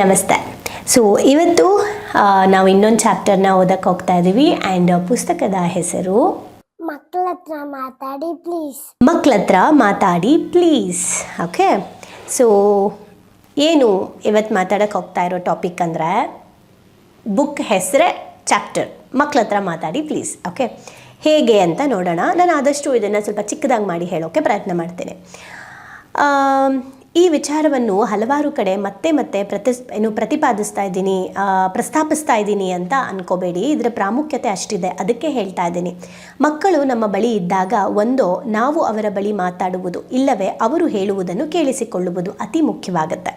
ನಮಸ್ತೆ. ಸೊ ಇವತ್ತು ನಾವು ಇನ್ನೊಂದು ಚಾಪ್ಟರ್ನ ಓದಕ್ಕೆ ಹೋಗ್ತಾ ಇದ್ದೀವಿ ಆ್ಯಂಡ್ ಪುಸ್ತಕದ ಹೆಸರು ಮಕ್ಕಳ ಹತ್ರ ಮಾತಾಡಿ ಪ್ಲೀಸ್ ಮಕ್ಕಳತ್ರ ಮಾತಾಡಿ ಪ್ಲೀಸ್ ಓಕೆ ಸೊ ಏನು ಇವತ್ತು ಮಾತಾಡೋಕ್ಕೆ ಹೋಗ್ತಾ ಇರೋ ಟಾಪಿಕ್ ಅಂದರೆ ಬುಕ್ ಹೆಸರೇ ಚಾಪ್ಟರ್ ಮಕ್ಕಳ ಹತ್ರ ಮಾತಾಡಿ ಪ್ಲೀಸ್ ಓಕೆ ಹೇಗೆ ಅಂತ ನೋಡೋಣ. ನಾನು ಆದಷ್ಟು ಇದನ್ನು ಸ್ವಲ್ಪ ಚಿಕ್ಕದಾಗಿ ಮಾಡಿ ಹೇಳೋಕ್ಕೆ ಪ್ರಯತ್ನ ಮಾಡ್ತೇನೆ. ಈ ವಿಚಾರವನ್ನು ಹಲವಾರು ಕಡೆ ಮತ್ತೆ ಮತ್ತೆ ಪ್ರತಿಸ್, ಏನು ಪ್ರತಿಪಾದಿಸ್ತಾ ಇದ್ದೀನಿ ಪ್ರಸ್ತಾಪಿಸ್ತಾ ಇದ್ದೀನಿ ಅಂತ ಅನ್ಕೋಬೇಡಿ. ಇದರ ಪ್ರಾಮುಖ್ಯತೆ ಅಷ್ಟಿದೆ. ಅದಕ್ಕೆ ಹೇಳ್ತಾ ಇದ್ದೀನಿ. ಮಕ್ಕಳು ನಮ್ಮ ಬಳಿ ಇದ್ದಾಗ ಒಂದೋ ನಾವು ಅವರ ಬಳಿ ಮಾತಾಡುವುದು, ಇಲ್ಲವೇ ಅವರು ಹೇಳುವುದನ್ನು ಕೇಳಿಸಿಕೊಳ್ಳುವುದು ಅತಿ ಮುಖ್ಯವಾಗುತ್ತೆ.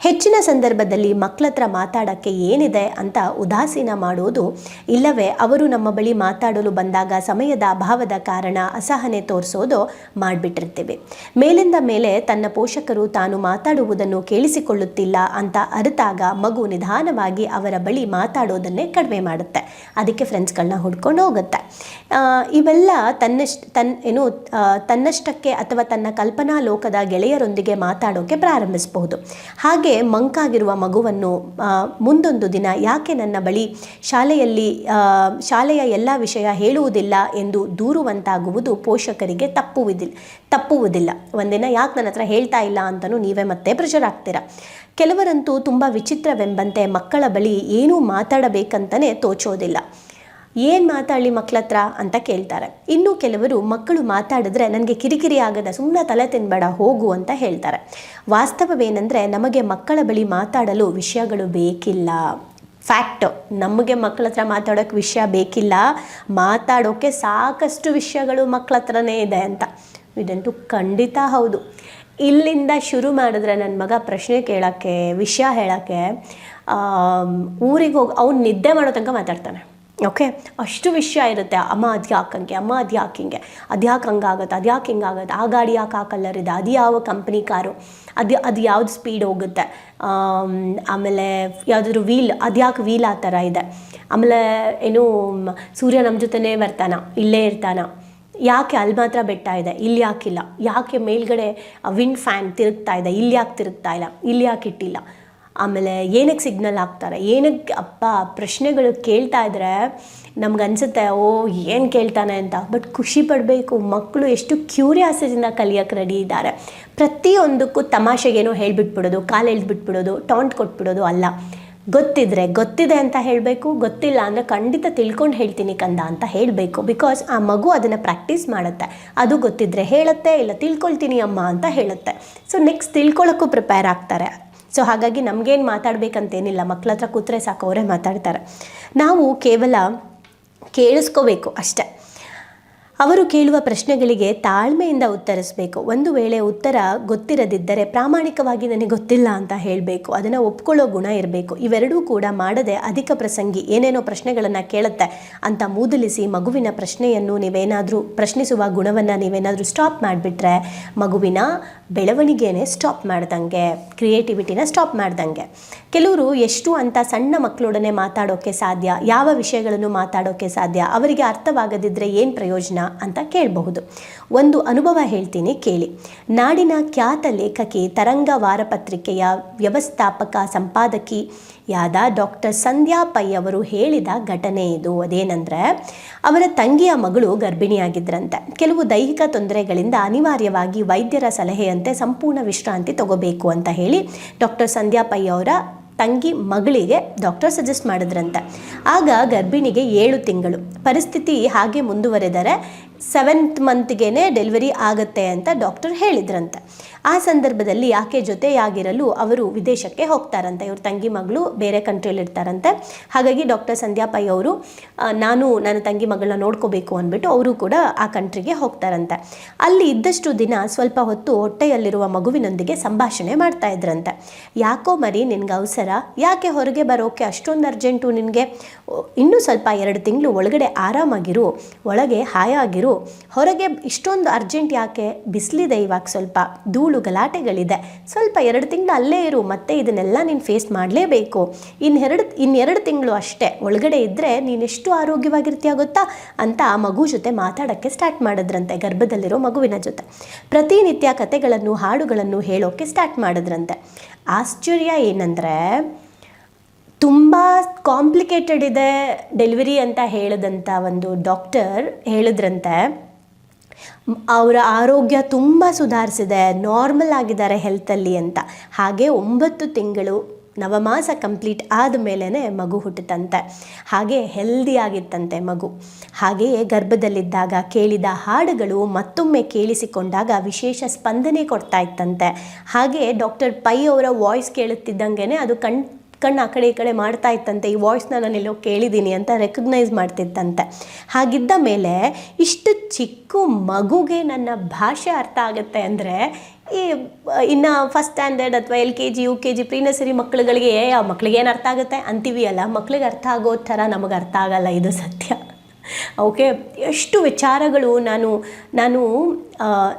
ಹೆಚ್ಚಿನ ಸಂದರ್ಭದಲ್ಲಿ ಮಕ್ಕಳತ್ರ ಮಾತಾಡೋಕ್ಕೆ ಏನಿದೆ ಅಂತ ಉದಾಸೀನ ಮಾಡುವುದು ಇಲ್ಲವೇ? ಅವರು ನಮ್ಮ ಬಳಿ ಮಾತಾಡಲು ಬಂದಾಗ ಸಮಯದ ಅಭಾವದ ಕಾರಣ ಅಸಹನೆ ತೋರಿಸೋದು ಮಾಡಿಬಿಟ್ಟಿರ್ತೀವಿ. ಮೇಲಿಂದ ಮೇಲೆ ತನ್ನ ಪೋಷಕರು ತಾನು ಮಾತಾಡುವುದನ್ನು ಕೇಳಿಸಿಕೊಳ್ಳುತ್ತಿಲ್ಲ ಅಂತ ಅರಿತಾಗ ಮಗು ನಿಧಾನವಾಗಿ ಅವರ ಬಳಿ ಮಾತಾಡೋದನ್ನೇ ಕಡಿಮೆ ಮಾಡುತ್ತೆ. ಅದಕ್ಕೆ ಫ್ರೆಂಡ್ಸ್ಗಳನ್ನ ಹುಡ್ಕೊಂಡು ಹೋಗುತ್ತೆ. ಇವೆಲ್ಲ ತನ್ನಷ್ಟು ತನ್ನ ಏನು ತನ್ನಷ್ಟಕ್ಕೆ ಅಥವಾ ತನ್ನ ಕಲ್ಪನಾ ಲೋಕದ ಗೆಳೆಯರೊಂದಿಗೆ ಮಾತಾಡೋಕೆ ಪ್ರಾರಂಭಿಸಬಹುದು. ಹಾಗೆ ಮಂಕಾಗಿರುವ ಮಗುವನ್ನು ಮುಂದೊಂದು ದಿನ ಯಾಕೆ ನನ್ನ ಬಳಿ ಶಾಲೆಯಲ್ಲಿ ಶಾಲೆಯ ಎಲ್ಲ ವಿಷಯ ಹೇಳುವುದಿಲ್ಲ ಎಂದು ದೂರುವಂತಾಗುವುದು ಪೋಷಕರಿಗೆ ತಪ್ಪುವುದಿಲ್ಲ ತಪ್ಪುವುದಿಲ್ಲ. ಒಂದಿನ ಯಾಕೆ ನನ್ನ ಹತ್ರ ಹೇಳ್ತಾ ಇಲ್ಲ ಅಂತಲೂ ನೀವೇ ಮತ್ತೆ ಪ್ರೆಷರ್ ಆಗ್ತೀರಾ ಕೆಲವರಂತೂ ತುಂಬ ವಿಚಿತ್ರವೆಂಬಂತೆ ಮಕ್ಕಳ ಬಳಿ ಏನೂ ಮಾತಾಡಬೇಕಂತಲೇ ತೋಚೋದಿಲ್ಲ. ಏನು ಮಾತಾಡಲಿ ಮಕ್ಕಳ ಹತ್ರ ಅಂತ ಕೇಳ್ತಾರೆ. ಇನ್ನು ಕೆಲವರು ಮಕ್ಕಳು ಮಾತಾಡಿದ್ರೆ ನನಗೆ ಕಿರಿಕಿರಿ ಆಗದ ಸುಮ್ಮನೆ ತಲೆ ತಿನ್ಬೇಡ, ಹೋಗು ಅಂತ ಹೇಳ್ತಾರೆ. ವಾಸ್ತವವೇನೆಂದರೆ ನಮಗೆ ಮಕ್ಕಳ ಬಳಿ ಮಾತಾಡಲು ವಿಷಯಗಳು ಬೇಕಿಲ್ಲ. ಫ್ಯಾಕ್ಟ್ ನಮಗೆ ಮಕ್ಕಳ ಹತ್ರ ಮಾತಾಡೋಕ್ಕೆ ವಿಷಯ ಬೇಕಿಲ್ಲ. ಮಾತಾಡೋಕ್ಕೆ ಸಾಕಷ್ಟು ವಿಷಯಗಳು ಮಕ್ಕಳ ಹತ್ರನೇ ಇದೆ ಅಂತ. ಇದಂತೂ ಖಂಡಿತ ಹೌದು. ಇಲ್ಲಿಂದ ಶುರು ಮಾಡಿದ್ರೆ ನನ್ನ ಮಗ ಪ್ರಶ್ನೆ ಕೇಳೋಕ್ಕೆ, ವಿಷಯ ಹೇಳೋಕ್ಕೆ ಊರಿಗೆ ಹೋಗಿ, ಅವ್ನು ನಿದ್ದೆ ಮಾಡೋ ತನಕ ಮಾತಾಡ್ತಾನೆ. ಓಕೆ ಅಷ್ಟು ವಿಷಯ ಇರುತ್ತೆ. ಅಮ್ಮ ಅದು ಯಾಕಂಗೆ ಅಮ್ಮ ಅದು ಯಾಕೆ ಹಿಂಗೆ. ಅದು ಯಾಕೆ ಹಂಗಾಗುತ್ತೆ ಅದು ಯಾಕೆ ಹಿಂಗಾಗುತ್ತೆ. ಆ ಗಾಡಿ ಯಾಕೆ ಆ ಕಲರ್ ಇದೆ ಅದು ಯಾವ ಕಂಪ್ನಿ ಕಾರು? ಅದು ಅದು ಯಾವ್ದು ಸ್ಪೀಡ್ ಹೋಗುತ್ತೆ? ಆಮ್, ಆಮೇಲೆ ಯಾವುದಾದ್ರು ವೀಲ್ ಅದು ಯಾಕೆ ವೀಲ್ ಆ ಥರ ಇದೆ? ಆಮೇಲೆ ಏನು ಸೂರ್ಯ ನಮ್ಮ ಜೊತೆನೇ ಬರ್ತಾನ ಇಲ್ಲೇ ಇರ್ತಾನ. ಯಾಕೆ ಅಲ್ಲಿ ಮಾತ್ರ ಬೆಟ್ಟ ಇದೆ? ಇಲ್ಲಿ ಯಾಕಿಲ್ಲ? ಯಾಕೆ ಮೇಲ್ಗಡೆ ವಿಂಡ್ ಫ್ಯಾನ್ ತಿರುಗ್ತಾ ಇದೆ? ಇಲ್ಲಿ ಯಾಕೆ ತಿರುಗ್ತಾ ಇಲ್ಲ? ಇಲ್ಲಿ ಯಾಕೆ ಇಟ್ಟಿಲ್ಲ? ಆಮೇಲೆ ಏನಕ್ಕೆ ಸಿಗ್ನಲ್ ಹಾಕ್ತಾರೆ? ಏನಕ್ಕೆ ಅಪ್ಪ ಪ್ರಶ್ನೆಗಳು ಕೇಳ್ತಾ ಇದ್ರೆ ನಮ್ಗೆ ಅನಿಸುತ್ತೆ, ಓ, ಏನು ಕೇಳ್ತಾನೆ ಅಂತ. ಬಟ್ ಖುಷಿ ಪಡಬೇಕು. ಮಕ್ಕಳು ಎಷ್ಟು ಕ್ಯೂರಿಯಾಸಿಟಿಂದ ಕಲಿಯೋಕ್ಕೆ ರೆಡಿ ಇದ್ದಾರೆ. ಪ್ರತಿಯೊಂದಕ್ಕೂ ತಮಾಷೆಗೇನೋ ಹೇಳ್ಬಿಟ್ಬಿಡೋದು, ಕಾಲು ಎಳ್ದ್ಬಿಟ್ಬಿಡೋದು ಟಾಂಟ್ ಕೊಟ್ಬಿಡೋದು ಅಲ್ಲ. ಗೊತ್ತಿದ್ರೆ ಗೊತ್ತಿದೆ ಅಂತ ಹೇಳಬೇಕು, ಗೊತ್ತಿಲ್ಲ ಅಂದರೆ ಖಂಡಿತ ತಿಳ್ಕೊಂಡು ಹೇಳ್ತೀನಿ ಕಂದ ಅಂತ ಹೇಳಬೇಕು. ಬಿಕಾಸ್ ಆ ಮಗು ಅದನ್ನು ಪ್ರಾಕ್ಟೀಸ್ ಮಾಡುತ್ತೆ. ಅದು ಗೊತ್ತಿದ್ರೆ ಹೇಳುತ್ತೆ, ಇಲ್ಲ ತಿಳ್ಕೊಳ್ತೀನಿ ಅಮ್ಮ ಅಂತ ಹೇಳುತ್ತೆ. ಸೊ ನೆಕ್ಸ್ಟ್ ತಿಳ್ಕೊಳ್ಳೋಕ್ಕೂ ಪ್ರಿಪೇರ್ ಆಗ್ತಾರೆ. ಸೊ ಹಾಗಾಗಿ ನಮಗೇನು ಮಾತಾಡಬೇಕಂತೇನಿಲ್ಲ. ಮಕ್ಕಳ ಹತ್ರ ಕೂತ್ರೆ ಸಾಕು ಅವರೇ ಮಾತಾಡ್ತಾರೆ. ನಾವು ಕೇವಲ ಕೇಳಿಸ್ಕೋಬೇಕು ಅಷ್ಟೆ. ಅವರು ಕೇಳುವ ಪ್ರಶ್ನೆಗಳಿಗೆ ತಾಳ್ಮೆಯಿಂದ ಉತ್ತರಿಸಬೇಕು. ಒಂದು ವೇಳೆ ಉತ್ತರ ಗೊತ್ತಿರದಿದ್ದರೆ ಪ್ರಾಮಾಣಿಕವಾಗಿ ನನಗೆ ಗೊತ್ತಿಲ್ಲ ಅಂತ ಹೇಳಬೇಕು. ಅದನ್ನು ಒಪ್ಕೊಳ್ಳೋ ಗುಣ ಇರಬೇಕು. ಇವೆರಡೂ ಕೂಡ ಮಾಡದೆ ಅಧಿಕ ಪ್ರಸಂಗಿ ಏನೇನೋ ಪ್ರಶ್ನೆಗಳನ್ನು ಕೇಳುತ್ತೆ ಅಂತ ಮೂದಲಿಸಿ ಮಗುವಿನ ಪ್ರಶ್ನೆಯನ್ನು ನೀವೇನಾದರೂ ಪ್ರಶ್ನಿಸುವ ಗುಣವನ್ನು ನೀವೇನಾದರೂ ಸ್ಟಾಪ್ ಮಾಡಿಬಿಟ್ರೆ ಮಗುವಿನ ಬೆಳವಣಿಗೆನೇ ಸ್ಟಾಪ್ ಮಾಡ್ದಂಗೆ ಕ್ರಿಯೇಟಿವಿಟಿನ ಸ್ಟಾಪ್ ಮಾಡ್ದಂಗೆ. ಕೆಲವರು ಎಷ್ಟು ಅಂತ ಸಣ್ಣ ಮಕ್ಕಳೊಡನೆ ಮಾತಾಡೋಕ್ಕೆ ಸಾಧ್ಯ, ಯಾವ ವಿಷಯಗಳನ್ನು ಮಾತಾಡೋಕ್ಕೆ ಸಾಧ್ಯ, ಅವರಿಗೆ ಅರ್ಥವಾಗದಿದ್ದರೆ ಏನು ಪ್ರಯೋಜನ? ಅಂತ ಕೇಳಬಹುದು. ಒಂದು ಅನುಭವ ಹೇಳ್ತೀನಿ, ಕೇಳಿ. ನಾಡಿನ ಖ್ಯಾತ ಲೇಖಕಿ, ತರಂಗ ವಾರಪತ್ರಿಕೆಯ ವ್ಯವಸ್ಥಾಪಕ ಸಂಪಾದಕಿಯಾದ ಡಾಕ್ಟರ್ ಸಂಧ್ಯಾ ಪೈ ಅವರು ಹೇಳಿದ ಘಟನೆ ಇದು. ಅದೇನೆಂದರೆ, ಅವರ ತಂಗಿಯ ಮಗಳು ಗರ್ಭಿಣಿಯಾಗಿದ್ದರಂತೆ ಕೆಲವು ದೈಹಿಕ ತೊಂದರೆಗಳಿಂದ ಅನಿವಾರ್ಯವಾಗಿ ವೈದ್ಯರ ಸಲಹೆಯಂತೆ ಸಂಪೂರ್ಣ ವಿಶ್ರಾಂತಿ ತಗೋಬೇಕು ಅಂತ ಹೇಳಿ ಡಾಕ್ಟರ್ ಸಂಧ್ಯಾ ಪೈ ಅವರ ತಂಗಿ ಮಗಳಿಗೆ ಡಾಕ್ಟರ್ ಸಜೆಸ್ಟ್ ಮಾಡಿದ್ರಂತೆ. ಆಗ ಗರ್ಭಿಣಿಗೆ ಏಳು ತಿಂಗಳು. ಪರಿಸ್ಥಿತಿ ಹಾಗೆ ಮುಂದುವರೆದರೆ ಸೆವೆಂತ್ ಮಂತ್ಗೆ ಡೆಲಿವರಿ ಆಗುತ್ತೆ ಅಂತ ಡಾಕ್ಟರ್ ಹೇಳಿದ್ರಂತೆ. ಆ ಸಂದರ್ಭದಲ್ಲಿ ಆಕೆ ಜೊತೆಯಾಗಿರಲು ಅವರು ವಿದೇಶಕ್ಕೆ ಹೋಗ್ತಾರಂತೆ. ಇವ್ರ ತಂಗಿ ಮಗಳು ಬೇರೆ ಕಂಟ್ರಿಯಲ್ಲಿ ಇರ್ತಾರಂತೆ. ಹಾಗಾಗಿ ಡಾಕ್ಟರ್ ಸಂಧ್ಯಾ ಪೈ ಅವರು ನಾನು ನನ್ನ ತಂಗಿ ಮಗಳನ್ನ ನೋಡ್ಕೋಬೇಕು ಅಂದ್ಬಿಟ್ಟು ಅವರು ಕೂಡ ಆ ಕಂಟ್ರಿಗೆ ಹೋಗ್ತಾರಂತೆ. ಅಲ್ಲಿ ಇದ್ದಷ್ಟು ದಿನ ಸ್ವಲ್ಪ ಹೊತ್ತು ಹೊಟ್ಟೆಯಲ್ಲಿರುವ ಮಗುವಿನೊಂದಿಗೆ ಸಂಭಾಷಣೆ ಮಾಡ್ತಾ ಇದ್ರಂತೆ. ಯಾಕೋ ಮರಿ, ನಿನ್ಗೆ ಅವಸರ? ಯಾಕೆ ಹೊರಗೆ ಬರೋಕೆ ಅಷ್ಟೊಂದು ಅರ್ಜೆಂಟು ನಿನಗೆ? ಇನ್ನೂ ಸ್ವಲ್ಪ ಎರಡು ತಿಂಗಳು ಒಳಗಡೆ ಆರಾಮಾಗಿರು, ಒಳಗೆ ಹಾಯಾಗಿರು ಹೊರಗೆ ಇಷ್ಟೊಂದು ಅರ್ಜೆಂಟ್ ಯಾಕೆ? ಬಿಸಿಲಿದೆ ಇವಾಗ ಸ್ವಲ್ಪ. ಧೂಳು, ಗಲಾಟೆಗಳಿದೆ. ಸ್ವಲ್ಪ ಎರಡು ತಿಂಗಳು ಅಲ್ಲೇ ಇರು, ಮತ್ತೆ ಇದನ್ನೆಲ್ಲ ನೀನು ಫೇಸ್ ಮಾಡಲೇಬೇಕು. ಇನ್ನೆರಡು ಇನ್ನೆರಡು ತಿಂಗಳು ಅಷ್ಟೇ. ಒಳಗಡೆ ಇದ್ದರೆ ನೀನೆಷ್ಟು ಆರೋಗ್ಯವಾಗಿರ್ತೀಯ ಗೊತ್ತಾ? ಅಂತ ಆ ಮಗು ಜೊತೆ ಮಾತಾಡೋಕ್ಕೆ ಸ್ಟಾರ್ಟ್ ಮಾಡಿದ್ರಂತೆ, ಗರ್ಭದಲ್ಲಿರೋ ಮಗುವಿನ ಜೊತೆ. ಪ್ರತಿನಿತ್ಯ ಕಥೆಗಳನ್ನು ಹಾಡುಗಳನ್ನು ಹೇಳೋಕ್ಕೆ ಸ್ಟಾರ್ಟ್ ಮಾಡಿದ್ರಂತೆ. ಆಶ್ಚರ್ಯ ಏನಂದರೆ ತುಂಬ ಕಾಂಪ್ಲಿಕೇಟೆಡ್ ಇದೆ ಡೆಲಿವರಿ ಅಂತ ಹೇಳಿದಂಥ ಒಂದು ಡಾಕ್ಟರ್ ಹೇಳಿದ್ರಂತೆ. ಅವರ ಆರೋಗ್ಯ ತುಂಬ ಸುಧಾರಿಸಿದೆ ನಾರ್ಮಲ್ ಆಗಿದ್ದಾರೆ ಹೆಲ್ತಲ್ಲಿ ಅಂತ. ಹಾಗೆ ಒಂಬತ್ತು ತಿಂಗಳು ನವಮಾಸ ಕಂಪ್ಲೀಟ್ ಆದ ಮೇಲೇ ಮಗು ಹುಟ್ಟುತ್ತಂತೆ. ಹಾಗೆ ಹೆಲ್ದಿ ಆಗಿತ್ತಂತೆ ಮಗು. ಹಾಗೆಯೇ ಗರ್ಭದಲ್ಲಿದ್ದಾಗ ಕೇಳಿದ ಹಾಡುಗಳು ಮತ್ತೊಮ್ಮೆ ಕೇಳಿಸಿಕೊಂಡಾಗ ವಿಶೇಷ ಸ್ಪಂದನೆ ಕೊಡ್ತಾ ಇತ್ತಂತೆ. ಹಾಗೆ ಡಾಕ್ಟರ್ ಪೈ ಅವರ ವಾಯ್ಸ್ ಕೇಳುತ್ತಿದ್ದಂಗೆ ಅದು ಕಣ್ ಕಣ್ಣು ಆ ಕಡೆ ಈ ಕಡೆ ಮಾಡ್ತಾ ಇತ್ತಂತೆ, ಈ ವಾಯ್ಸ್ನ ನಾನು ಎಲ್ಲೋ ಕೇಳಿದ್ದೀನಿ ಅಂತ ರೆಕಗ್ನೈಸ್ ಮಾಡ್ತಿತ್ತಂತೆ. ಹಾಗಿದ್ದ ಮೇಲೆ ಇಷ್ಟು ಚಿಕ್ಕ ಮಗುಗೆ ನನ್ನ ಭಾಷೆ ಅರ್ಥ ಆಗುತ್ತೆ ಅಂದರೆ, ಈ, ಇನ್ನು ಫಸ್ಟ್ ಸ್ಟ್ಯಾಂಡರ್ಡ್ ಅಥವಾ L K G U K G pre nursery ಮಕ್ಕಳುಗಳಿಗೆ ಆ ಮಕ್ಕಳಿಗೆ ಏನು ಅರ್ಥ ಆಗುತ್ತೆ? ಅಂತೀವಿ ಅಲ್ಲ ಮಕ್ಕಳಿಗೆ ಅರ್ಥ ಆಗೋ ಥರ ನಮಗೆ ಅರ್ಥ ಆಗಲ್ಲ ಇದು ಸತ್ಯ. ಓಕೆ, ಎಷ್ಟು ವಿಚಾರಗಳು ನಾನು ನಾನು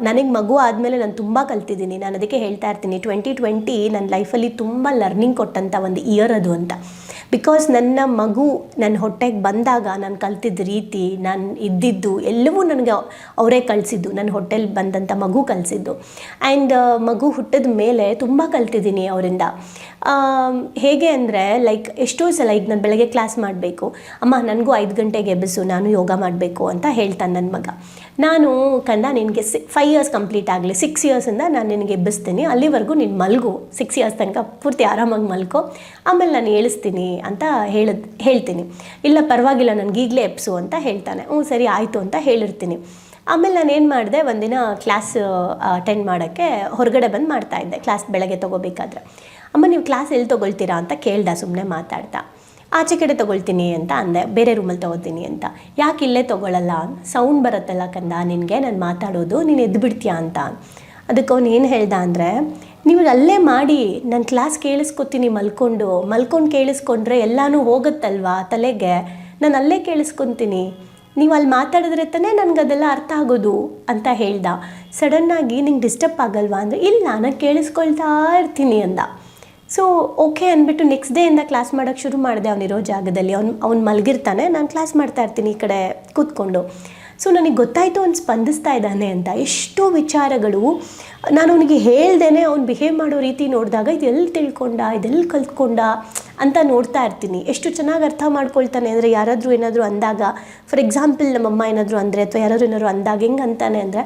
ನನಗೆ ಮಗು ಆದಮೇಲೆ ನಾನು ತುಂಬ ಕಲ್ತಿದ್ದೀನಿ. ನಾನು ಅದಕ್ಕೆ ಹೇಳ್ತಾ ಇರ್ತೀನಿ ಟ್ವೆಂಟಿ ಟ್ವೆಂಟಿ ನನ್ನ ಲೈಫಲ್ಲಿ ತುಂಬ ಲರ್ನಿಂಗ್ ಕೊಟ್ಟಂಥ ಒಂದು ಇಯರ್ ಅದು ಅಂತ. ಬಿಕಾಸ್ ನನ್ನ ಮಗು ನನ್ನ ಹೊಟ್ಟೆಗೆ ಬಂದಾಗ ನಾನು ಕಲ್ತಿದ್ದ ರೀತಿ, ನಾನು ಇದ್ದಿದ್ದು ಎಲ್ಲವೂ ನನಗೆ ಅವರೇ ಕಲಿಸಿದ್ದು ನನ್ನ ಹೊಟ್ಟೆಲಿ ಬಂದಂಥ ಮಗು ಕಲಿಸಿದ್ದು. ಆ್ಯಂಡ್ ಮಗು ಹುಟ್ಟಿದ ಮೇಲೆ ತುಂಬ ಕಲ್ತಿದ್ದೀನಿ ಅವರಿಂದ. ಹೇಗೆ ಅಂದರೆ ಲೈಕ್ ಎಷ್ಟೋ ಸಲ ಈಗ ನಾನು ಬೆಳಗ್ಗೆ ಕ್ಲಾಸ್ ಮಾಡಬೇಕು, ಅಮ್ಮ, ನನಗೂ ಐದು ಗಂಟೆಗೆ ಎಬ್ಬಿಸು, ನಾನು ಯೋಗ ಮಾಡಬೇಕು ಅಂತ ಹೇಳ್ತಾನೆ ನನ್ನ ಮಗ. ನಾನು ಕಂದ ನಿನಗೆ ಸಿ ಫೈವ್ ಇಯರ್ಸ್ ಕಂಪ್ಲೀಟ್ ಆಗಲಿ. ಸಿಕ್ಸ್ ಇಯರ್ಸಿಂದ ನಾನು ನಿನಗೆ ಎಬ್ಬಿಸ್ತೀನಿ. ಅಲ್ಲಿವರೆಗೂ ನೀನು ಮಲಗು. ಸಿಕ್ಸ್ ಇಯರ್ಸ್ ತನಕ ಪೂರ್ತಿ ಆರಾಮಾಗಿ ಮಲ್ಕೋ. ಆಮೇಲೆ ನಾನು ಹೇಳಿಸ್ತೀನಿ ಅಂತ ಹೇಳಿದ್, ಹೇಳ್ತೀನಿ. ಇಲ್ಲ, ಪರವಾಗಿಲ್ಲ, ನನಗೆ ಈಗಲೇ ಎಬ್ಸು ಅಂತ ಹೇಳ್ತಾನೆ. ಹ್ಞೂ, ಸರಿ, ಆಯಿತು ಅಂತ ಹೇಳಿರ್ತೀನಿ. ಆಮೇಲೆ ನಾನು ಏನು ಮಾಡಿದೆ, ಒಂದಿನ ಕ್ಲಾಸ್ ಅಟೆಂಡ್ ಮಾಡೋಕ್ಕೆ ಹೊರಗಡೆ ಬಂದು ಮಾಡ್ತಾ ಇದ್ದೆ. ಕ್ಲಾಸ್ ಬೆಳಗ್ಗೆ ತೊಗೋಬೇಕಾದ್ರೆ. ಅಮ್ಮ, ನೀವು ಕ್ಲಾಸ್ ಎಲ್ಲಿ ತೊಗೊಳ್ತೀರಾ ಅಂತ ಕೇಳ್ದ ಸುಮ್ಮನೆ ಮಾತಾಡ್ತಾ. ಆಚೆ ಕಡೆ ತೊಗೊಳ್ತೀನಿ ಅಂತ ಅಂದೆ, ಬೇರೆ ರೂಮಲ್ಲಿ ತೊಗೋತೀನಿ ಅಂತ. ಯಾಕೆ ಇಲ್ಲೇ ತೊಗೊಳಲ್ಲ? ಸೌಂಡ್ ಬರುತ್ತಲ್ಲ ಕಂದ, ನಿನಗೆ ನಾನು ಮಾತಾಡೋದು, ನೀನು ಎದ್ದು ಬಿಡ್ತೀಯಾ ಅಂತ. ಅದಕ್ಕೆ ಅವನು ಏನು ಹೇಳ್ದ ಅಂದರೆ ನೀವು ಅಲ್ಲೇ ಮಾಡಿ, ನಾನು ಕ್ಲಾಸ್ ಕೇಳಿಸ್ಕೊತೀನಿ ಮಲ್ಕೊಂಡು. ಮಲ್ಕೊಂಡು ಕೇಳಿಸ್ಕೊಂಡ್ರೆ ಎಲ್ಲನೂ ಹೋಗುತ್ತಲ್ವಾ ತಲೆಗೆ? ನಾನು ಅಲ್ಲೇ ಕೇಳಿಸ್ಕೊತೀನಿ. ನೀವು ಅಲ್ಲಿ ಮಾತಾಡಿದ್ರೆ ತಾನೇ ನನಗೆ ಅದೆಲ್ಲ ಅರ್ಥ ಆಗೋದು, ಅಂತ ಹೇಳ್ದ. ಸಡನ್ನಾಗಿ ನಿಂಗೆ ಡಿಸ್ಟರ್ಬ್ ಆಗಲ್ವಾ ಅಂದರೆ, ಇಲ್ಲ, ನಾನು ಕೇಳಿಸ್ಕೊಳ್ತಾ ಇರ್ತೀನಿ ಅಂದ. ಸೊ ಓಕೆ ಅಂದ್ಬಿಟ್ಟು ನೆಕ್ಸ್ಟ್ ಡೇ ಇಂದ ಕ್ಲಾಸ್ ಮಾಡೋಕ್ಕೆ ಶುರು ಮಾಡಿದೆ ಅವನಿರೋ ಜಾಗದಲ್ಲಿ. ಅವ್ನು ಅವ್ನು ಮಲಗಿರ್ತಾನೆ. ನಾನು ಕ್ಲಾಸ್ ಮಾಡ್ತಾ ಇರ್ತೀನಿ ಈ ಕಡೆ ಕೂತ್ಕೊಂಡು. ಸೊ ನನಗೆ ಗೊತ್ತಾಯಿತು, ಅವ್ನು ಸ್ಪಂದಿಸ್ತಾ ಇದ್ದಾನೆ ಅಂತ. ಎಷ್ಟೋ ವಿಚಾರಗಳು. ನಾನು ಅವನಿಗೆ ಹೇಳ್ದೇನೆ, ಅವ್ನು ಬಿಹೇವ್ ಮಾಡೋ ರೀತಿ ನೋಡಿದಾಗ ಇದೆಲ್ಲಿ ತಿಳ್ಕೊಂಡ ಇದೆಲ್ಲಿ ಕಲ್ತ್ಕೊಂಡ ಅಂತ ನೋಡ್ತಾ ಇರ್ತೀನಿ. ಎಷ್ಟು ಚೆನ್ನಾಗಿ ಅರ್ಥ ಮಾಡ್ಕೊಳ್ತಾನೆ ಅಂದರೆ, ಯಾರಾದರೂ ಏನಾದರೂ ಅಂದಾಗ ಫಾರ್ ಎಕ್ಸಾಂಪಲ್ ನಮ್ಮಮ್ಮ ಏನಾದರೂ ಅಂದರೆ, ಅಥವಾ ಯಾರಾದರೂ ಏನಾದರೂ ಅಂದಾಗ ಹೆಂಗೆ ಅಂತಾನೆ ಅಂದರೆ,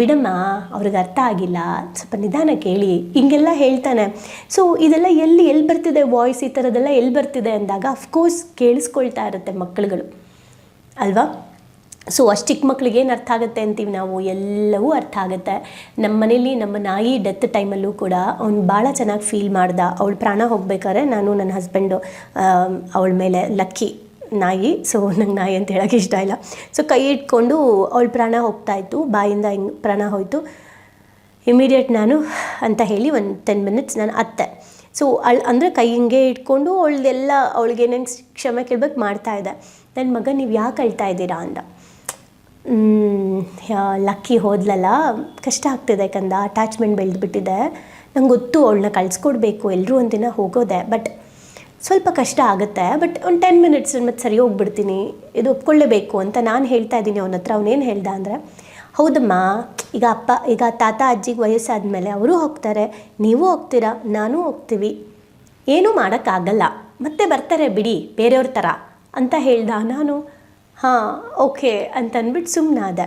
ಬಿಡಮ್ಮ, ಅವ್ರಿಗೆ ಅರ್ಥ ಆಗಿಲ್ಲ. ಸ್ವಲ್ಪ ನಿಧಾನ ಕೇಳಿ. ಹಿಂಗೆಲ್ಲ ಹೇಳ್ತಾನೆ. ಸೊ ಇದೆಲ್ಲ ಎಲ್ಲಿ ಎಲ್ಲಿ ಬರ್ತಿದೆ ವಾಯ್ಸ್ ಈ ಥರದ್ದೆಲ್ಲ ಎಲ್ಲಿ ಬರ್ತಿದೆ ಅಂದಾಗ ಅಫ್ಕೋರ್ಸ್ ಕೇಳಿಸ್ಕೊಳ್ತಾ ಇರುತ್ತೆ ಮಕ್ಕಳುಗಳು. ಅಲ್ವಾ? ಸೊ ಅಷ್ಟು ಚಿಕ್ಕ ಏನು ಅರ್ಥ ಆಗುತ್ತೆ ಅಂತೀವಿ ನಾವು? ಎಲ್ಲವೂ ಅರ್ಥ ಆಗುತ್ತೆ. ನಮ್ಮ ಮನೇಲಿ ನಮ್ಮ ನಾಯಿ ಡೆತ್ ಟೈಮಲ್ಲೂ ಕೂಡ ಅವ್ನು ಭಾಳ ಚೆನ್ನಾಗಿ ಫೀಲ್ ಮಾಡ್ದ. ಅವಳು ಪ್ರಾಣ ಹೋಗ್ಬೇಕಾದ್ರೆ ನಾನು ನನ್ನ ಹಸ್ಬೆಂಡು ಅವಳ ಮೇಲೆ ಲಕ್ಕಿ ನಾಯಿ. ಸೊ ನಂಗೆ ನಾಯಿ ಅಂತ ಹೇಳೋಕ್ಕೆ ಇಷ್ಟ ಇಲ್ಲ. ಸೊ ಕೈ ಇಟ್ಕೊಂಡು ಅವಳ ಪ್ರಾಣ ಹೋಗ್ತಾ ಇತ್ತು. ಬಾಯಿಂದ ಹಿಂಗೆ ಪ್ರಾಣ ಹೋಯಿತು. ಇಮಿಡಿಯೇಟ್ ನಾನು ಅಂತ ಹೇಳಿ ಒಂದು ಟೆನ್ ಮಿನಿಟ್ಸ್ ನಾನು ಅತ್ತೆ. ಸೊ ಅಳ್, ಅಂದರೆ ಕೈ ಹಿಂಗೆ ಇಟ್ಕೊಂಡು ಅವಳದೆಲ್ಲ ಅವಳಿಗೆ ಏನೇನು ಕ್ಷಮೆ ಕೇಳ್ಬೇಕು ಮಾಡ್ತಾ ಇದ್ದೆ. ನನ್ನ ಮಗ, ನೀವು ಯಾಕೆ ಅಳ್ತಾ ಇದ್ದೀರಾ? ಅಂದ. ಲಕ್ಕಿ ಹೋದ್ಲಲ್ಲ, ಕಷ್ಟ ಆಗ್ತಿದೆ ಕಂದ ಅಟ್ಯಾಚ್ಮೆಂಟ್ ಬೆಳೆದ್ಬಿಟ್ಟಿದೆ. ನಂಗೆ ಗೊತ್ತು ಅವಳನ್ನ ಕಳಿಸ್ಕೊಡ್ಬೇಕು ಎಲ್ಲರೂ ಒಂದಿನ ಹೋಗೋದೆ ಬಟ್ ಸ್ವಲ್ಪ ಕಷ್ಟ ಆಗುತ್ತೆ. ಬಟ್ ಒಂದು ಟೆನ್ ಮಿನಿಟ್ಸ್ ಮತ್ತು ಸರಿ ಹೋಗ್ಬಿಡ್ತೀನಿ, ಇದು ಒಪ್ಕೊಳ್ಳೇಬೇಕು ಅಂತ ನಾನು ಹೇಳ್ತಾ ಇದ್ದೀನಿ ಅವನ ಹತ್ರ. ಅವನೇನು ಹೇಳ್ದ ಅಂದರೆ, ಹೌದಮ್ಮ, ಈಗ ಅಪ್ಪ, ಈಗ ತಾತ ಅಜ್ಜಿಗೆ ವಯಸ್ಸಾದ ಮೇಲೆ ಅವರು ಹೋಗ್ತಾರೆ, ನೀವು ಹೋಗ್ತೀರಾ, ನಾನು ಹೋಗ್ತೀವಿ. ಏನೂ ಮಾಡೋಕ್ಕಾಗಲ್ಲ. ಮತ್ತೆ ಬರ್ತಾರೆ ಬಿಡಿ, ಬೇರೆಯವ್ರ ಥರ ಅಂತ ಹೇಳ್ದ. ನಾನು ಹಾಂ, ಓಕೆ ಅಂತ ಅಂದ್ಬಿಟ್ಟು ಸುಮ್ಮನಾದೆ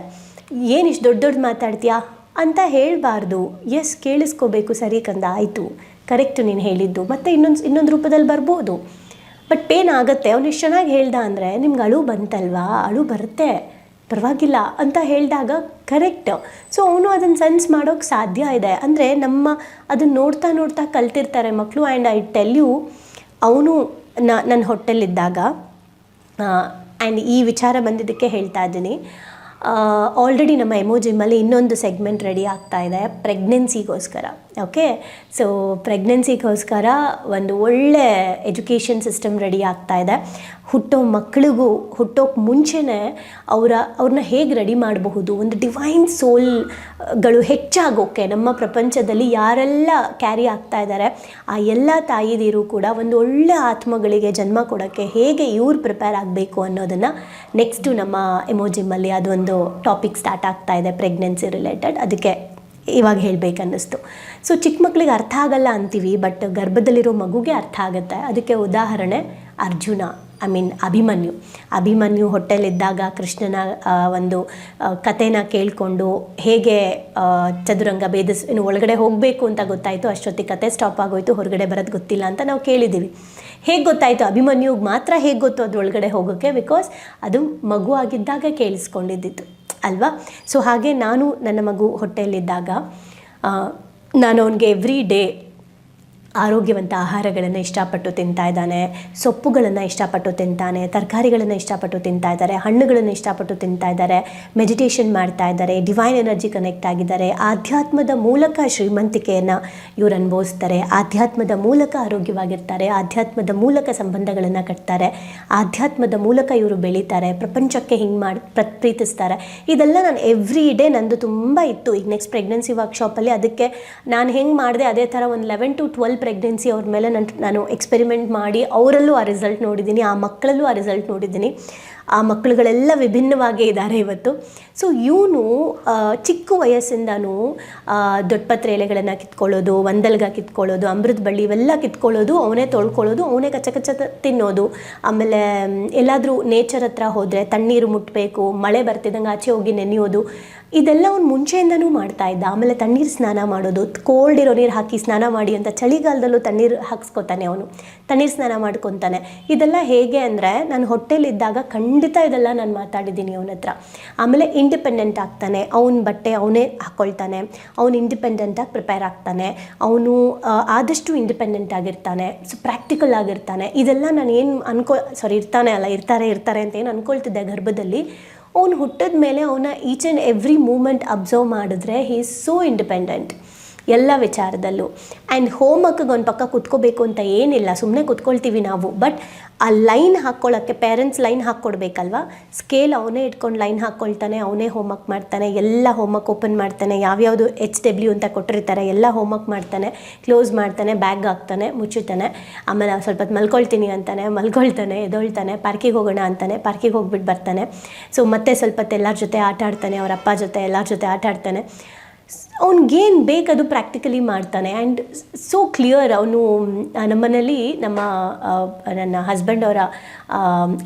ಏನು ಇಷ್ಟು ದೊಡ್ಡ ದೊಡ್ಡ ಮಾತಾಡ್ತೀಯಾ? ಅಂತ ಹೇಳಬಾರ್ದು. ಎಸ್ ಕೇಳಿಸ್ಕೋಬೇಕು ಸರಿ ಕಂದ, ಆಯಿತು. ಕರೆಕ್ಟ್ ನೀನು ಹೇಳಿದ್ದು. ಮತ್ತು ಇನ್ನೊಂದು ಇನ್ನೊಂದು ರೂಪದಲ್ಲಿ ಬರ್ಬೋದು. ಬಟ್ ಪೇನ್ ಆಗುತ್ತೆ. ಅವ್ನು ಇಷ್ಟು ಚೆನ್ನಾಗಿ ಹೇಳ್ದ ಅಂದರೆ ನಿಮ್ಗೆ ಅಳು ಬಂತಲ್ವಾ? ಅಳು ಬರುತ್ತೆ. ಪರವಾಗಿಲ್ಲ ಅಂತ ಹೇಳಿದಾಗ ಕರೆಕ್ಟ್ ಸೊ ಅವನು ಅದನ್ನು ಸೆನ್ಸ್ ಮಾಡೋಕ್ಕೆ ಸಾಧ್ಯ ಇದೆ. ಅಂದರೆ ನಮ್ಮ ಅದನ್ನು ನೋಡ್ತಾ ನೋಡ್ತಾ ಕಲ್ತಿರ್ತಾರೆ ಮಕ್ಕಳು ಆ್ಯಂಡ್ ಐ ಟೆಲ್ ಯು ಅವನು ನನ್ನ ಹೊಟ್ಟೆಲಿದ್ದಾಗ ಆ್ಯಂಡ್ ಈ ವಿಚಾರ ಬಂದಿದ್ದಕ್ಕೆ ಹೇಳ್ತಾ ಇದ್ದೀನಿ. ಆಲ್ರೆಡಿ ನಮ್ಮ ಎಮೋಜಿಮಲ್ಲಿ ಇನ್ನೊಂದು ಸೆಗ್ಮೆಂಟ್ ರೆಡಿ ಆಗ್ತಾ ಇದೆ ಪ್ರೆಗ್ನೆನ್ಸಿಗೋಸ್ಕರ ಓಕೆ ಸೊ ಪ್ರೆಗ್ನೆನ್ಸಿಗೋಸ್ಕರ ಒಂದು ಒಳ್ಳೆ ಎಜುಕೇಷನ್ ಸಿಸ್ಟಮ್ ರೆಡಿ ಆಗ್ತಾ ಇದೆ. ಹುಟ್ಟೋ ಮಕ್ಕಳಿಗೂ ಹುಟ್ಟೋಕ್ಕೆ ಮುಂಚೆನೇ ಅವರ ಅವ್ರನ್ನ ಹೇಗೆ ರೆಡಿ ಮಾಡಬಹುದು? ಒಂದು ಡಿವೈನ್ ಸೋಲ್ಗಳು ಹೆಚ್ಚಾಗೋಕ್ಕೆ ನಮ್ಮ ಪ್ರಪಂಚದಲ್ಲಿ ಯಾರೆಲ್ಲ ಕ್ಯಾರಿ ಆಗ್ತಾ ಇದ್ದಾರೆ ಆ ಎಲ್ಲ ತಾಯಿದಿರು ಕೂಡ ಒಂದು ಒಳ್ಳೆ ಆತ್ಮಗಳಿಗೆ ಜನ್ಮ ಕೊಡೋಕ್ಕೆ ಹೇಗೆ ಇವ್ರು ಪ್ರಿಪೇರ್ ಆಗಬೇಕು ಅನ್ನೋದನ್ನು ನೆಕ್ಸ್ಟು ನಮ್ಮ ಎಮೋಜಿಮಲ್ಲಿ ಅದೊಂದು ಟಾಪಿಕ್ ಸ್ಟಾರ್ಟ್ ಆಗ್ತಾ ಇದೆ ಪ್ರೆಗ್ನೆನ್ಸಿ ರಿಲೇಟೆಡ್ ಅದಕ್ಕೆ ಇವಾಗ ಹೇಳಬೇಕನ್ನಿಸ್ತು. ಸೊ ಚಿಕ್ಕ ಮಕ್ಕಳಿಗೆ ಅರ್ಥ ಆಗಲ್ಲ ಅಂತೀವಿ ಬಟ್ ಗರ್ಭದಲ್ಲಿರೋ ಮಗುಗೆ ಅರ್ಥ ಆಗುತ್ತೆ. ಅದಕ್ಕೆ ಉದಾಹರಣೆ ಅರ್ಜುನ ಐ ಮೀನ್ ಅಭಿಮನ್ಯು. ಅಭಿಮನ್ಯು ಹೊಟ್ಟೆಲಿದ್ದಾಗ ಕೃಷ್ಣನ ಒಂದು ಕಥೆನ ಕೇಳಿಕೊಂಡು ಹೇಗೆ ಚದುರಂಗ ಭೇದಿಸ್ ಇನ್ನು ಒಳಗಡೆ ಹೋಗಬೇಕು ಅಂತ ಗೊತ್ತಾಯಿತು, ಅಷ್ಟೊತ್ತಿಗೆ ಕತೆ ಸ್ಟಾಪ್ ಆಗೋಯ್ತು, ಹೊರಗಡೆ ಬರೋದು ಗೊತ್ತಿಲ್ಲ ಅಂತ ನಾವು ಕೇಳಿದ್ದೀವಿ. ಹೇಗೆ ಗೊತ್ತಾಯಿತು? ಅಭಿಮನ್ಯುಗೆ ಮಾತ್ರ ಹೇಗೆ ಗೊತ್ತು ಅದು ಒಳಗಡೆ ಹೋಗೋಕ್ಕೆ ಬಿಕಾಸ್ ಅದು ಮಗು ಆಗಿದ್ದಾಗ ಕೇಳಿಸ್ಕೊಂಡಿದ್ದಿತ್ತು ಅಲ್ವಾ? ಸೊ ಹಾಗೆ ನಾನು ನನ್ನ ಮಗು ಹೊಟ್ಟೆಯಲ್ಲಿದ್ದಾಗ ನಾನು ಅವನಿಗೆ ಎವ್ರಿ ಡೇ ಆರೋಗ್ಯವಂತ ಆಹಾರಗಳನ್ನು ಇಷ್ಟಪಟ್ಟು ತಿಂತಾ ಇದ್ದಾನೆ, ಸೊಪ್ಪುಗಳನ್ನು ಇಷ್ಟಪಟ್ಟು ತಿಂತಾನೆ, ತರಕಾರಿಗಳನ್ನು ಇಷ್ಟಪಟ್ಟು ತಿಂತಾ ಇದ್ದಾರೆ, ಹಣ್ಣುಗಳನ್ನು ಇಷ್ಟಪಟ್ಟು ತಿಂತಾ ಇದ್ದಾರೆ ಮೆಡಿಟೇಷನ್ ಮಾಡ್ತಾ ಇದ್ದಾರೆ ಡಿವೈನ್ ಎನರ್ಜಿ ಕನೆಕ್ಟ್ ಆಗಿದ್ದಾರೆ. ಆಧ್ಯಾತ್ಮದ ಮೂಲಕ ಶ್ರೀಮಂತಿಕೆಯನ್ನು ಇವರು ಅನುಭವಿಸ್ತಾರೆ. ಆಧ್ಯಾತ್ಮದ ಮೂಲಕ ಆರೋಗ್ಯವಾಗಿರ್ತಾರೆ. ಆಧ್ಯಾತ್ಮದ ಮೂಲಕ ಸಂಬಂಧಗಳನ್ನು ಕಟ್ತಾರೆ. ಆಧ್ಯಾತ್ಮದ ಮೂಲಕ ಇವರು ಬೆಳೀತಾರೆ. ಪ್ರಪಂಚಕ್ಕೆ ಹಿಂಗೆ ಮಾಡಿ ಪ್ರ ಪ್ರೀತಿಸ್ತಾರೆ ಇದೆಲ್ಲ ನಾನು ಎವ್ರಿ ಡೇ ನಂದು ತುಂಬ ಇತ್ತು. ಈಗ ನೆಕ್ಸ್ಟ್ ಪ್ರೆಗ್ನೆನ್ಸಿ ವರ್ಕ್ಶಾಪಲ್ಲಿ ಅದಕ್ಕೆ ನಾನು ಹೆಂಗೆ ಮಾಡಿದೆ, ಅದೇ ಥರ ಒಂದು ಲೆವೆನ್ ಟು ಟ್ವೆಲ್ ಪ್ರೆಗ್ನೆನ್ಸಿ ಅವ್ರ ಮೇಲೆ ನಾನು ನಾನು ಎಕ್ಸ್ಪೆರಿಮೆಂಟ್ ಮಾಡಿ ಅವರಲ್ಲೂ ಆ ರಿಸಲ್ಟ್ ನೋಡಿದ್ದೀನಿ, ಆ ಮಕ್ಕಳಲ್ಲೂ ಆ ರಿಸಲ್ಟ್ ನೋಡಿದ್ದೀನಿ. ಆ ಮಕ್ಕಳುಗಳೆಲ್ಲ ವಿಭಿನ್ನವಾಗೇ ಇದ್ದಾರೆ ಇವತ್ತು. ಸೊ ಇವನು ಚಿಕ್ಕ ವಯಸ್ಸಿಂದನೂ ದೊಡ್ಡಪತ್ರ ಎಲೆಗಳನ್ನು ಕಿತ್ಕೊಳ್ಳೋದು, ಒಂದಲ್ಗ ಕಿತ್ಕೊಳ್ಳೋದು, ಅಮೃತ ಬಳ್ಳಿ ಇವೆಲ್ಲ ಕಿತ್ಕೊಳ್ಳೋದು, ಅವನೇ ತೊಳ್ಕೊಳ್ಳೋದು, ಅವನೇ ಕಚ್ಚ ಕಚ್ಚ ತಿನ್ನೋದು. ಆಮೇಲೆ ಎಲ್ಲಾದರೂ ನೇಚರ್ ಹತ್ರ ಹೋದರೆ ತಣ್ಣೀರು ಮುಟ್ಟಬೇಕು ಮಳೆ ಬರ್ತಿದ್ದಂಗೆ ಆಚೆ ಹೋಗಿ ನೆನೆಯೋದು. ಇದೆಲ್ಲ ಅವ್ನು ಮುಂಚೆಯಿಂದನೂ ಮಾಡ್ತಾ ಇದ್ದ. ಆಮೇಲೆ ತಣ್ಣೀರು ಸ್ನಾನ ಮಾಡೋದು ಕೋಲ್ಡ್ ಇರೋ ನೀರು ಹಾಕಿ ಸ್ನಾನ ಮಾಡಿ ಅಂತ ಚಳಿಗಾಲದಲ್ಲೂ ತಣ್ಣೀರು ಹಾಕ್ಸ್ಕೊತಾನೆ ಅವನು. ತಣ್ಣೀರು ಸ್ನಾನ ಮಾಡ್ಕೊತಾನೆ. ಇದೆಲ್ಲ ಹೇಗೆ ಅಂದರೆ, ನಾನು ಹೊಟ್ಟೆಲಿದ್ದಾಗ ಖಂಡಿತ ಇದೆಲ್ಲ ನಾನು ಮಾತಾಡಿದ್ದೀನಿ ಅವನ ಹತ್ರ. ಆಮೇಲೆ ಇಂಡಿಪೆಂಡೆಂಟ್ ಆಗ್ತಾನೆ. ಅವನ ಬಟ್ಟೆ ಅವನೇ ಹಾಕ್ಕೊಳ್ತಾನೆ ಅವನು ಇಂಡಿಪೆಂಡೆಂಟಾಗಿ ಪ್ರಿಪೇರ್ ಆಗ್ತಾನೆ. ಅವನು ಆದಷ್ಟು ಇಂಡಿಪೆಂಡೆಂಟ್ ಆಗಿರ್ತಾನೆ. ಸೊ ಪ್ರಾಕ್ಟಿಕಲ್ ಆಗಿರ್ತಾನೆ. ಇದೆಲ್ಲ ನಾನು ಏನು ಅನ್ಕೊ ಸಾರಿ ಇರ್ತಾನೆ ಅಲ್ಲ, ಇರ್ತಾರೆ ಇರ್ತಾರೆ ಅಂತ ಏನು ಅನ್ಕೊಳ್ತಿದ್ದೆ ಗರ್ಭದಲ್ಲಿ. ಅವ್ನು ಹುಟ್ಟಿದ ಮೇಲೆ ಅವನ each and every moment observe ಮಾಡಿದ್ರೆ ಹೀ ಈಸ್ ಸೋ ಇಂಡಿಪೆಂಡೆಂಟ್ ಎಲ್ಲ ವಿಚಾರದಲ್ಲೂ. ಆ್ಯಂಡ್ ಹೋಮ್ವರ್ಕ್ಗೆ ಒಂದು ಪಕ್ಕ ಕುತ್ಕೋಬೇಕು ಅಂತ ಏನಿಲ್ಲ ಸುಮ್ಮನೆ ಕುತ್ಕೊಳ್ತೀವಿ ನಾವು. ಬಟ್ ಆ ಲೈನ್ ಹಾಕ್ಕೊಳ್ಳೋಕ್ಕೆ ಪೇರೆಂಟ್ಸ್ ಲೈನ್ ಹಾಕ್ಕೊಡ್ಬೇಕಲ್ವ? ಸ್ಕೇಲ್ ಅವನೇ ಇಟ್ಕೊಂಡು ಲೈನ್ ಹಾಕ್ಕೊಳ್ತಾನೆ, ಅವನೇ ಹೋಮ್ವರ್ಕ್ ಮಾಡ್ತಾನೆ, ಎಲ್ಲ ಹೋಮ್ವರ್ಕ್ ಓಪನ್ ಮಾಡ್ತಾನೆ, ಯಾವ್ಯಾವುದು ಎಚ್ ಡಬ್ಲ್ಯೂ ಅಂತ ಕೊಟ್ಟಿರ್ತಾರೆ, ಎಲ್ಲ ಹೋಮ್ವರ್ಕ್ ಮಾಡ್ತಾನೆ ಕ್ಲೋಸ್ ಮಾಡ್ತಾನೆ ಬ್ಯಾಗ್ ಹಾಕ್ತಾನೆ, ಮುಚ್ಚುತ್ತಾನೆ. ಆಮೇಲೆ ಸ್ವಲ್ಪ ಮಲ್ಕೊಳ್ತೀನಿ ಅಂತಾನೆ, ಮಲ್ಕೊಳ್ತಾನೆ, ಎದೊಳ್ತಾನೆ ಪಾರ್ಕಿಗೆ ಹೋಗೋಣ ಅಂತಾನೆ ಪಾರ್ಕಿಗೆ ಹೋಗ್ಬಿಟ್ಟು ಬರ್ತಾನೆ. ಸೊ ಮತ್ತೆ ಸ್ವಲ್ಪ ಎಲ್ಲರ ಜೊತೆ ಆಟ ಆಡ್ತಾನೆ ಅವ್ರ ಅಪ್ಪ ಜೊತೆ ಎಲ್ಲರ ಜೊತೆ ಆಟ ಆಡ್ತಾನೆ ಅವ್ನಿಗೇನು ಬೇಕದು ಪ್ರಾಕ್ಟಿಕಲಿ ಮಾಡ್ತಾನೆ. ಆ್ಯಂಡ್ ಸೋ ಕ್ಲಿಯರ್ ಅವನು ನಮ್ಮನೇಲಿ ನಮ್ಮ ನನ್ನ ಹಸ್ಬೆಂಡ್ ಅವರ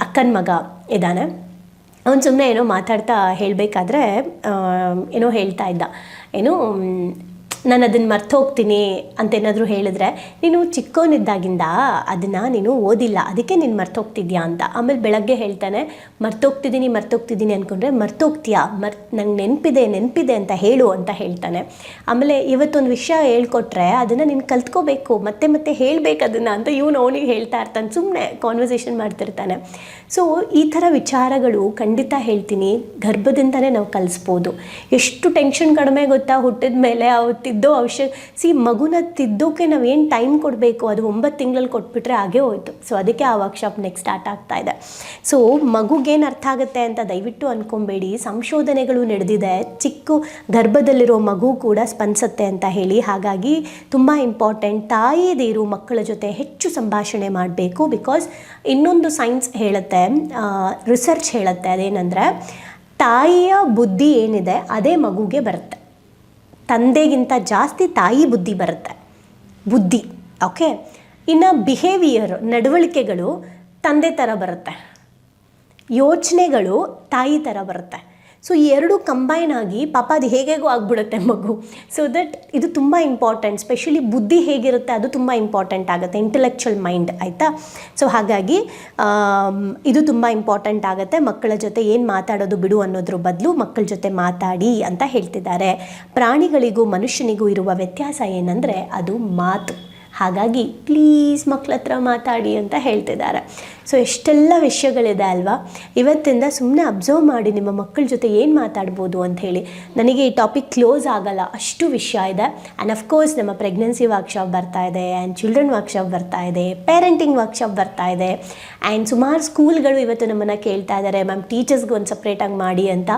ಅಕ್ಕನ ಮಗ ಇದ್ದಾನೆ. ಅವನು ಸುಮ್ಮನೆ ಏನೋ ಮಾತಾಡ್ತಾ ಹೇಳಬೇಕಾದ್ರೆ ಏನೋ ಹೇಳ್ತಾ ಇದ್ದ. ಏನು ನಾನು ಅದನ್ನು ಮರ್ತು ಹೋಗ್ತೀನಿ ಅಂತ ಏನಾದರೂ ಹೇಳಿದ್ರೆ, ನೀನು ಚಿಕ್ಕವನಿದ್ದಾಗಿಂದ ಅದನ್ನು ನೀನು ಓದಿಲ್ಲ, ಅದಕ್ಕೆ ನೀನು ಮರ್ತೋಗ್ತಿದ್ಯಾ ಅಂತ. ಆಮೇಲೆ ಬೆಳಗ್ಗೆ ಹೇಳ್ತಾನೆ ಮರ್ತೋಗ್ತಿದ್ದೀನಿ ಮರ್ತೋಗ್ತಿದ್ದೀನಿ ಅಂದ್ಕೊಂಡ್ರೆ ಮರ್ತೋಗ್ತೀಯಾ? ಮರ್, ನಂಗೆ ನೆನಪಿದೆ ನೆನಪಿದೆ ಅಂತ ಹೇಳು ಅಂತ ಹೇಳ್ತಾನೆ. ಆಮೇಲೆ ಇವತ್ತೊಂದು ವಿಷಯ ಹೇಳ್ಕೊಟ್ರೆ ಅದನ್ನು ನೀನು ಕಲ್ತ್ಕೋಬೇಕು, ಮತ್ತೆ ಮತ್ತೆ ಹೇಳಬೇಕು ಅದನ್ನು ಅಂತ ಇವನು ಅವನಿಗೆ ಹೇಳ್ತಾ ಇರ್ತಾನೆ ಸುಮ್ಮನೆ ಕಾನ್ವರ್ಸೇಷನ್ ಮಾಡ್ತಿರ್ತಾನೆ ಸೊ ಈ ಥರ ವಿಚಾರಗಳು ಖಂಡಿತ ಹೇಳ್ತೀನಿ. ಗರ್ಭದಿಂದಲೇ ನಾವು ಕಲಿಸ್ಬೋದು. ಎಷ್ಟು ಟೆನ್ಷನ್ ಕಡಿಮೆ ಗೊತ್ತಾ? ಹುಟ್ಟಿದ ಮೇಲೆ ಅವತ್ತಿದ್ದ ತಿದ್ದೋ ಅವಶ್ಯ ಸಿ ಮಗುನ ತಿದ್ದೋಕೆ ಏನು ಟೈಮ್ ಕೊಡಬೇಕು? ಅದು ಒಂಬತ್ತು ತಿಂಗಳಲ್ಲಿ ಕೊಟ್ಬಿಟ್ರೆ ಹಾಗೆ ಹೋಯಿತು. ಸೊ ಅದಕ್ಕೆ ಆ ವರ್ಕ್ಶಾಪ್ ನೆಕ್ಸ್ಟ್ ಸ್ಟಾರ್ಟ್ ಆಗ್ತಾ ಇದೆ. ಸೊ ಮಗುಗೇನು ಅರ್ಥ ಆಗುತ್ತೆ ಅಂತ ದಯವಿಟ್ಟು ಅಂದ್ಕೊಬೇಡಿ ಸಂಶೋಧನೆಗಳು ನಡೆದಿದೆ. ಚಿಕ್ಕ ಗರ್ಭದಲ್ಲಿರೋ ಮಗು ಕೂಡ ಸ್ಪಂದಿಸುತ್ತೆ ಅಂತ ಹೇಳಿ. ಹಾಗಾಗಿ ತುಂಬ ಇಂಪಾರ್ಟೆಂಟ್ ತಾಯಿದೇರು ಮಕ್ಕಳ ಜೊತೆ ಹೆಚ್ಚು ಸಂಭಾಷಣೆ ಮಾಡಬೇಕು ಬಿಕಾಸ್ ಇನ್ನೊಂದು ಸೈನ್ಸ್ ಹೇಳುತ್ತೆ ರಿಸರ್ಚ್ ಹೇಳುತ್ತೆ ಅದೇನೆಂದರೆ, ತಾಯಿಯ ಬುದ್ಧಿ ಏನಿದೆ, ಅದೇ ಮಗುಗೆ ಬರುತ್ತೆ. ತಂದೆಗಿಂತ ಜಾಸ್ತಿ ತಾಯಿ ಬುದ್ಧಿ ಬರುತ್ತೆ. ಬುದ್ಧಿ ಓಕೆ ಇನ್ನು ಬಿಹೇವಿಯರ್ ನಡವಳಿಕೆಗಳು ತಂದೆ ಥರ ಬರುತ್ತೆ. ಯೋಚನೆಗಳು ತಾಯಿ ಥರ ಬರುತ್ತೆ. ಸೊ ಈ ಎರಡು ಕಂಬೈನ್ ಆಗಿ ಪಾಪ ಅದು ಹೇಗೇಗೋ ಆಗ್ಬಿಡುತ್ತೆ ಮಗು. ಸೊ ದಟ್ ಇದು ತುಂಬ ಇಂಪಾರ್ಟೆಂಟ್ ಸ್ಪೆಷಲಿ ಬುದ್ಧಿ ಹೇಗಿರುತ್ತೆ ಅದು ತುಂಬ ಇಂಪಾರ್ಟೆಂಟ್ ಆಗುತ್ತೆ ಇಂಟೆಲೆಕ್ಚುವಲ್ ಮೈಂಡ್ ಆಯಿತಾ? ಸೊ ಹಾಗಾಗಿ ಇದು ತುಂಬ ಇಂಪಾರ್ಟೆಂಟ್ ಆಗುತ್ತೆ. ಮಕ್ಕಳ ಜೊತೆ ಏನು ಮಾತಾಡೋದು ಬಿಡು ಅನ್ನೋದ್ರ ಬದಲು ಮಕ್ಕಳ ಜೊತೆ ಮಾತಾಡಿ ಅಂತ ಹೇಳ್ತಿದ್ದಾರೆ. ಪ್ರಾಣಿಗಳಿಗೂ ಮನುಷ್ಯನಿಗೂ ಇರುವ ವ್ಯತ್ಯಾಸ ಏನಂದರೆ ಅದು ಮಾತು. ಹಾಗಾಗಿ ಪ್ಲೀಸ್ ಮಕ್ಕಳ ಹತ್ರ ಮಾತಾಡಿ ಅಂತ ಹೇಳ್ತಿದ್ದಾರೆ. ಸೊ ಎಷ್ಟೆಲ್ಲ ವಿಷಯಗಳಿದೆ ಅಲ್ವಾ? ಇವತ್ತಿಂದ ಸುಮ್ಮನೆ ಅಬ್ಸರ್ವ್ ಮಾಡಿ ನಿಮ್ಮ ಮಕ್ಕಳ ಜೊತೆ ಏನು ಮಾತಾಡ್ಬೋದು ಅಂತ ಹೇಳಿ. ನನಗೆ ಈ ಟಾಪಿಕ್ ಕ್ಲೋಸ್ ಆಗಲ್ಲ. ಅಷ್ಟು ವಿಷಯ ಇದೆ. ಆ್ಯಂಡ್ ಅಫ್ಕೋರ್ಸ್ ನಮ್ಮ ಪ್ರೆಗ್ನೆನ್ಸಿ ವರ್ಕ್ಶಾಪ್ ಬರ್ತಾ ಇದೆ. ಆ್ಯಂಡ್ ಚಿಲ್ಡ್ರನ್ ವರ್ಕ್ಶಾಪ್ ಬರ್ತಾ ಇದೆ. ಪೇರೆಂಟಿಂಗ್ ವರ್ಕ್ಶಾಪ್ ಬರ್ತಾ ಇದೆ. ಆ್ಯಂಡ್ ಸುಮಾರು ಸ್ಕೂಲ್ಗಳು ಇವತ್ತು ನಮ್ಮನ್ನು ಕೇಳ್ತಾ ಇದ್ದಾರೆ ಮ್ಯಾಮ್ ಟೀಚರ್ಸ್ಗೆ ಒಂದು ಸಪ್ರೇಟಾಗಿ ಮಾಡಿ ಅಂತ.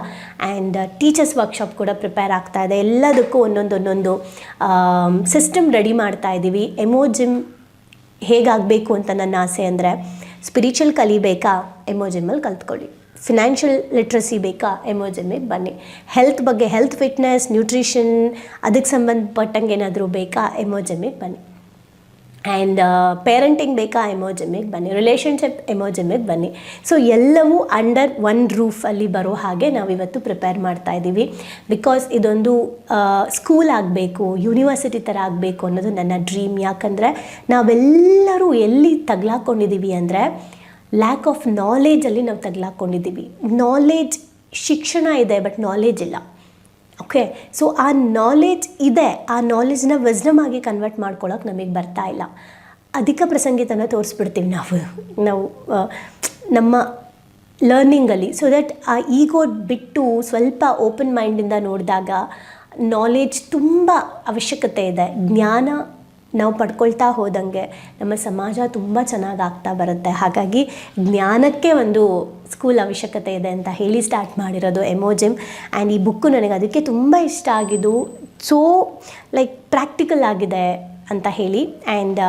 ಆ್ಯಂಡ್ ಟೀಚರ್ಸ್ ವರ್ಕ್ಶಾಪ್ ಕೂಡ ಪ್ರಿಪೇರ್ ಆಗ್ತಾ ಇದೆ. ಎಲ್ಲದಕ್ಕೂ ಒಂದೊಂದು ಒಂದೊಂದು ಸಿಸ್ಟಮ್ ರೆಡಿ ಮಾಡ್ತಾ ಇದ್ದೀವಿ ಎಮೋಜಿಮ್ ಹೇಗಾಗಬೇಕು ಅಂತ ನನ್ನ ಆಸೆ ಅಂದರೆ ಸ್ಪಿರಿಚುವಲ್ ಕಲಿಬೇಕಾ ಎಮೋಜಿಮಲ್ಲಿ ಕಲ್ತ್ಕೊಳ್ಳಿ. ಫಿನಾನ್ಷಿಯಲ್ ಲಿಟ್ರಸಿ ಬೇಕಾ ಎಮೋಜಿಮಿಗೆ ಬನ್ನಿ. ಹೆಲ್ತ್ ಬಗ್ಗೆ ಹೆಲ್ತ್ ಫಿಟ್ನೆಸ್ ನ್ಯೂಟ್ರಿಷನ್ ಅದಕ್ಕೆ ಸಂಬಂಧಪಟ್ಟಂಗೆ ಏನಾದರೂ ಬೇಕಾ ಎಮೋಜಿಮಿಗೆ ಬನ್ನಿ. ಆ್ಯಂಡ್ ಪೇರೆಂಟಿಂಗ್ ಬೇಕಾ ಎಮೋಜಮಿಗೆ ಬನ್ನಿ. ರಿಲೇಷನ್ಶಿಪ್ ಎಮೋಜಮಿಗೆ ಬನ್ನಿ. ಸೊ ಎಲ್ಲವೂ ಅಂಡರ್ ಒನ್ ರೂಫಲ್ಲಿ ಬರೋ ಹಾಗೆ ನಾವಿವತ್ತು ಪ್ರಿಪೇರ್ ಮಾಡ್ತಾ ಇದ್ದೀವಿ. ಬಿಕಾಸ್ ಇದೊಂದು ಸ್ಕೂಲ್ ಆಗಬೇಕು ಯೂನಿವರ್ಸಿಟಿ ಥರ ಆಗಬೇಕು ಅನ್ನೋದು ನನ್ನ ಡ್ರೀಮ್ ಯಾಕಂದರೆ ನಾವೆಲ್ಲರೂ ಎಲ್ಲಿ ತಗ್ಲಾಕೊಂಡಿದ್ದೀವಿ ಅಂದರೆ ಲ್ಯಾಕ್ ಆಫ್ ನಾಲೇಜಲ್ಲಿ ನಾವು ತಗ್ಲಾಕೊಂಡಿದ್ದೀವಿ. ನಾಲೇಜ್ ಶಿಕ್ಷಣ ಇದೆ ಬಟ್ ನಾಲೇಜ್ ಇಲ್ಲ. ಓಕೆ ಸೊ ಆ ನಾಲೆಜ್ ಇದೆ. ಆ ನಾಲೆಜ್ನ ವಿಸ್ಡಮ್ ಆಗಿ ಕನ್ವರ್ಟ್ ಮಾಡ್ಕೊಳ್ಳೋಕೆ ನಮಗೆ ಬರ್ತಾ ಇಲ್ಲ. ಅಧಿಕ ಪ್ರಸಂಗಿತನ ತೋರಿಸ್ಬಿಡ್ತೀವಿ ನಾವು. ನಾವು ನಮ್ಮ ಲರ್ನಿಂಗಲ್ಲಿ ಸೊ ದಟ್ ಆ ಈಗೋ ಬಿಟ್ಟು ಸ್ವಲ್ಪ ಓಪನ್ ಮೈಂಡಿಂದ ನೋಡಿದಾಗ ನಾಲೆಜ್ ತುಂಬ ಅವಶ್ಯಕತೆ ಇದೆ. ಜ್ಞಾನ ನಾವು ಪಡ್ಕೊಳ್ತಾ ಹೋದಂಗೆ ನಮ್ಮ ಸಮಾಜ ತುಂಬ ಚೆನ್ನಾಗಿ ಆಗ್ತಾ ಬರುತ್ತೆ. ಹಾಗಾಗಿ ಜ್ಞಾನಕ್ಕೆ ಒಂದು ಸ್ಕೂಲ್ ಅವಶ್ಯಕತೆ ಇದೆ ಅಂತ ಹೇಳಿ ಸ್ಟಾರ್ಟ್ ಮಾಡಿರೋದು ಎಮೋಜಿಮ್ ಆ್ಯಂಡ್ ಈ ಬುಕ್ಕು ನನಗೆ ಅದಕ್ಕೆ ತುಂಬ ಇಷ್ಟ ಆಗಿದ್ದು ಸೋ ಲೈಕ್ ಪ್ರಾಕ್ಟಿಕಲ್ ಆಗಿದೆ ಅಂತ ಹೇಳಿ. ಆ್ಯಂಡ್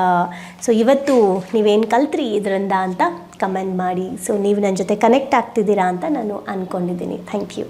ಸೊ ಇವತ್ತು ನೀವೇನು ಕಲ್ತ್ರಿ ಇದರಿಂದ ಅಂತ ಕಮೆಂಟ್ ಮಾಡಿ. ಸೊ ನೀವು ನನ್ನ ಜೊತೆ ಕನೆಕ್ಟ್ ಆಗ್ತಿದ್ದೀರಾ ಅಂತ ನಾನು ಅಂದ್ಕೊಂಡಿದ್ದೀನಿ ಥ್ಯಾಂಕ್ ಯು